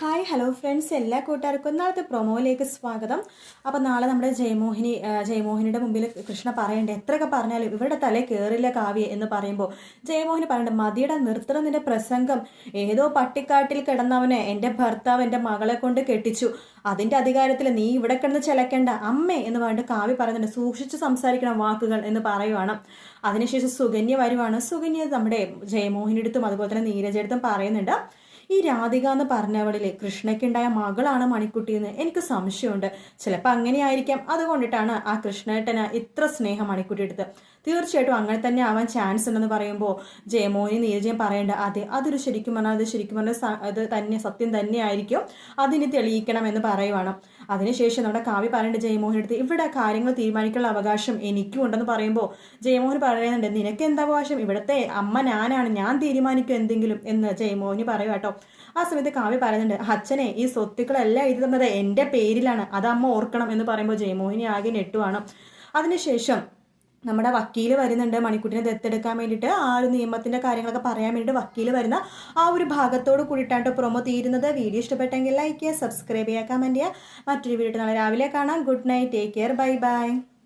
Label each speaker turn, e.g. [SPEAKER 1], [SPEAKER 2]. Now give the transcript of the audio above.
[SPEAKER 1] Hi hello friends എല്ലാ കൂട്ടുകാർക്കും നാളത്തെ പ്രൊമോയിലേക്ക് സ്വാഗതം. അപ്പോൾ നാളെ നമ്മുടെ ജയമോഹിനി ജയമോഹിനിയുടെ മുമ്പിൽ കൃഷ്ണ പറയണ്ടേ? എത്രയൊക്കെ പറഞ്ഞാലും ഇവരുടെ തലേ കയറില്ല കാവ്യ എന്ന് പറയുമ്പോൾ. ജയമോഹിനി പറയണ്ട മതിയുടെ നിർത്തണം നിന്റെ പ്രസംഗം. ഏതോ പട്ടിക്കാട്ടിൽ കിടന്നവനെ എന്റെ ഭർത്താവ് എന്റെ മകളെ കൊണ്ട് കെട്ടിച്ചു. അതിന്റെ അധികാരത്തിൽ നീ ഇവിടെ കിടന്ന് ചിലക്കേണ്ട. അമ്മേ എന്ന് പറഞ്ഞിട്ട് കാവ്യ പറയുന്നുണ്ട് സൂക്ഷിച്ച് സംസാരിക്കണം വാക്കുകൾ എന്ന് പറയുവാണ്. അതിനുശേഷം സുഗന്യ വരുവാണ്. സുഗന്യ നമ്മുടെ ജയമോഹിനിയെടുത്തും അതുപോലെ തന്നെ നീരജെടുത്തും പറയുന്നുണ്ട്. ഈ രാധിക എന്ന് പറഞ്ഞവളിലെ കൃഷ്ണയ്ക്കുണ്ടായ മകളാണ് മണിക്കുട്ടി എന്ന് എനിക്ക് സംശയമുണ്ട്. ചിലപ്പോൾ അങ്ങനെയായിരിക്കാം. അതുകൊണ്ടിട്ടാണ് ആ കൃഷ്ണേട്ടന് ഇത്ര സ്നേഹം മണിക്കുട്ടി എടുത്ത്. തീർച്ചയായിട്ടും അങ്ങനെ തന്നെ ആവാൻ ചാൻസ് ഉണ്ടെന്ന് പറയുമ്പോൾ ജയമോനി നീരജയും പറയേണ്ട അതെ അതൊരു ശരിക്കും പറഞ്ഞാൽ അത് ശരിക്കും പറഞ്ഞാൽ അത് തന്നെ സത്യം തന്നെയായിരിക്കും. അതിന് തെളിയിക്കണം എന്ന് പറയുവാണ്. അതിനുശേഷം നമ്മുടെ കാവ്യ പറയേണ്ട ജയമോഹൻ എടുത്ത് ഇവിടെ കാര്യങ്ങൾ തീരുമാനിക്കാനുള്ള അവകാശം എനിക്കും ഉണ്ടെന്ന് പറയുമ്പോൾ ജയമോഹൻ പറയുന്നുണ്ട് നിനക്ക് എന്താ അവകാശം? ഇവിടുത്തെ അമ്മ ഞാനാണ് ഞാൻ തീരുമാനിക്കും എന്തെങ്കിലും എന്ന് ജയമോഹനി പറയുക കേട്ടോ ആ സമയത്ത് കാവ്യ പറയുന്നുണ്ട് അച്ഛനെ ഈ സ്വത്തുക്കളെല്ലാം എഴുതി തന്നത് എന്റെ പേരിലാണ്. അത് അമ്മ ഓർക്കണം എന്ന് പറയുമ്പോൾ ജയമോഹിനി ആകെ നെട്ടുവാണ് അതിനുശേഷം നമ്മുടെ വക്കീൽ വരുന്നുണ്ട് മണിക്കുട്ടിനെ ദത്തെടുക്കാൻ വേണ്ടിയിട്ട്. ആ ഒരു നിയമത്തിന്റെ കാര്യങ്ങളൊക്കെ പറയാൻ വേണ്ടിയിട്ട് വക്കീൽ വരുന്ന ആ ഒരു ഭാഗത്തോട് കൂടിയിട്ടാണ് പ്രൊമോ തീരുന്നത്. വീഡിയോ ഇഷ്ടപ്പെട്ടെങ്കിൽ ലൈക്ക് ചെയ്യുക സബ്സ്ക്രൈബ് ചെയ്യുക കമന്റ് ചെയ്യുക. മറ്റൊരു വീഡിയോ നാളെ രാവിലെ കാണാം. Good night take care bye bye